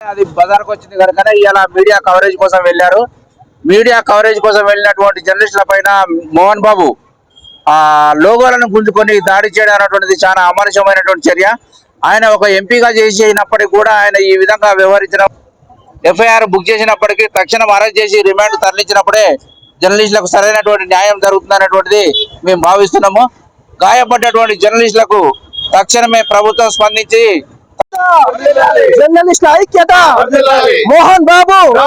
అది బజార్కు వచ్చింది కనుక ఇలా మీడియా కవరేజ్ కోసం వెళ్ళారు. మీడియా కవరేజ్ కోసం వెళ్ళినటువంటి జర్నలిస్టుల పైన మోహన్ బాబు ఆ లోగోలను గుంజుకొని దాడి చేయడం అనేటువంటిది చాలా అమానుషమైనటువంటి చర్య. ఆయన ఒక ఎంపీగా చేసినప్పటికీ కూడా ఆయన ఈ విధంగా వ్యవహరించడం ఎఫ్ఐఆర్ బుక్ చేసినప్పటికీ తక్షణం అరెస్ట్ చేసి రిమాండ్ తరలించినప్పుడే జర్నలిస్టులకు సరైనటువంటి న్యాయం జరుగుతుందనేటువంటిది మేము భావిస్తున్నాము. గాయపడ్డటువంటి జర్నలిస్టులకు తక్షణమే ప్రభుత్వం స్పందించి జర్నలిస్ట్. ఐక్యత. మోహన్ బాబు.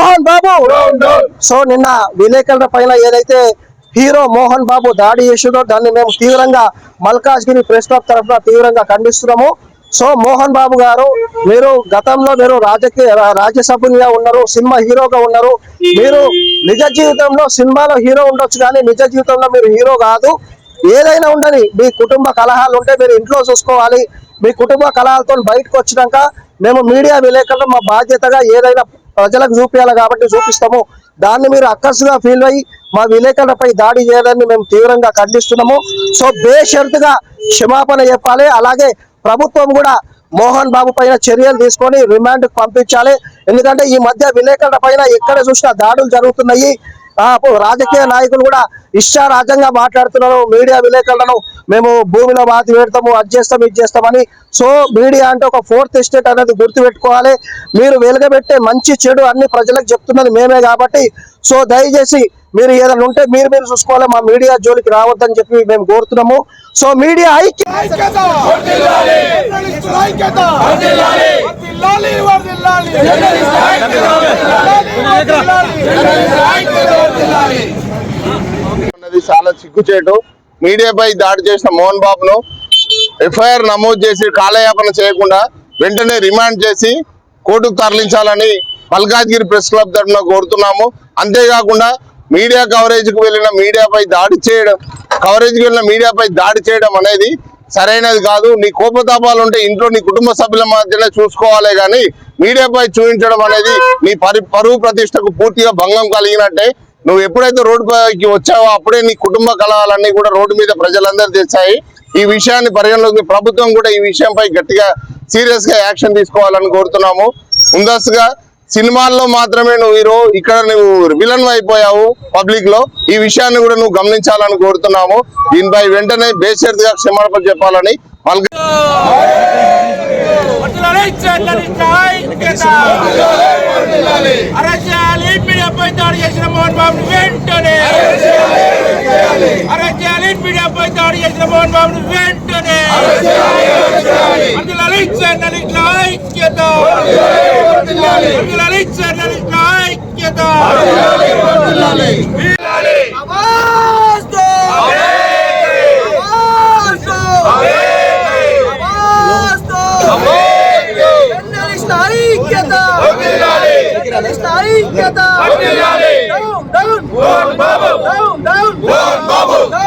మోహన్ బాబు. సో నిన్న విలేకరుల పైన ఏదైతే హీరో మోహన్ బాబు దాడి చేసిందో దాన్ని మేము తీవ్రంగా మల్కాజ్గిరి ప్రెస్ క్లబ్ తరఫున తీవ్రంగా ఖండిస్తున్నాము. సో మోహన్ బాబు గారు మీరు గతంలో మీరు రాజకీయ రా- రాజ్యసభ్యులుగా ఉన్నారు సినిమా హీరోగా ఉన్నారు. మీరు నిజ జీవితంలో సినిమాలో హీరో ఉండొచ్చు కానీ నిజ జీవితంలో మీరు హీరో కాదు. ఏదైనా ఉండని మీ కుటుంబ కలహాలు ఉంటే మీరు ఇంట్లో చూసుకోవాలి. మీ కుటుంబ కలహాలతో బయటకు వచ్చినాక మేము మీడియా విలేకరులు మా బాధ్యతగా ఏదైనా ప్రజలకు చూపించాలి కాబట్టి చూపిస్తాము. దాన్ని మీరు అక్కసుగా ఫీల్ అయ్యి మా విలేకరులపై దాడి చేయాలని మేము తీవ్రంగా ఖండిస్తున్నాము. సో బేషరతుగా క్షమాపణ చెప్పాలి. అలాగే ప్రభుత్వం కూడా మోహన్ బాబు పైన చర్యలు తీసుకొని రిమాండ్కు పంపించాలి. ఎందుకంటే ఈ మధ్య విలేకరుల పైన ఎక్కడ చూసినా దాడులు జరుగుతున్నాయి. రాజకీయ నాయకులు కూడా ఇష్టారాజ్యంగా మాట్లాడుతున్నారు. మీడియా విలేకరులను మేము భూమిలో బాతి పెడతాము అది చేస్తాం ఇది చేస్తామని సో మీడియా అంటే ఒక ఫోర్త్ ఎస్టేట్ అనేది గుర్తుపెట్టుకోవాలి. మీరు వెలుగబెట్టే మంచి చెడు అన్ని ప్రజలకు చెప్తున్నది మేమే కాబట్టి. సో దయచేసి మీరు ఏదైనా ఉంటే మీరు మీరు చూసుకోవాలి. మా మీడియా జోలికి రావద్దని చెప్పి మేము కోరుతున్నాము. సో మీడియా ఐక్యత! జర్నలిస్టుల చాలా సిగ్గుచేటు మీడియాపై దాడి చేసిన మోహన్ బాబును ఎఫ్ఐఆర్ నమోదు చేసి కాలయాపన చేయకుండా వెంటనే రిమాండ్ చేసి కోర్టుకు తరలించాలని మల్కాజ్గిరి ప్రెస్ క్లబ్ తరఫున కోరుతున్నాము. అంతేకాకుండా మీడియా కవరేజ్కి వెళ్ళిన మీడియాపై దాడి చేయడం కవరేజ్కి వెళ్ళిన మీడియాపై దాడి చేయడం అనేది సరైనది కాదు. నీ కోపతాపాలు ఉంటే ఇంట్లో నీ కుటుంబ సభ్యుల మధ్యనే చూసుకోవాలి కానీ మీడియాపై చూపించడం అనేది నీ పరి పరువు ప్రతిష్టకు పూర్తిగా భంగం కలిగినట్టే. నువ్వు ఎప్పుడైతే రోడ్డుపైకి వచ్చావో అప్పుడే నీ కుటుంబ కలహాలన్నీ కూడా రోడ్డు మీద ప్రజలందరూ తెచ్చాయి. ఈ విషయాన్ని పరిగణలోకి ప్రభుత్వం కూడా ఈ విషయంపై గట్టిగా సీరియస్గా యాక్షన్ తీసుకోవాలని కోరుతున్నాము. ముందస్తుగా సినిమాల్లో మాత్రమే నువ్వు హీరో ఇక్కడ నువ్వు విలన్ అయిపోయావు పబ్లిక్లో. ఈ విషయాన్ని కూడా నువ్వు గమనించాలని కోరుతున్నాము. దీనిపై వెంటనే బేషరతుగా క్షమాపణ చెప్పాలని బాబు వెంటనే. జర్నలిస్టుల ఐక్యత జర్నలిస్టుల ఐక్యత ఐక్యత down down down down down down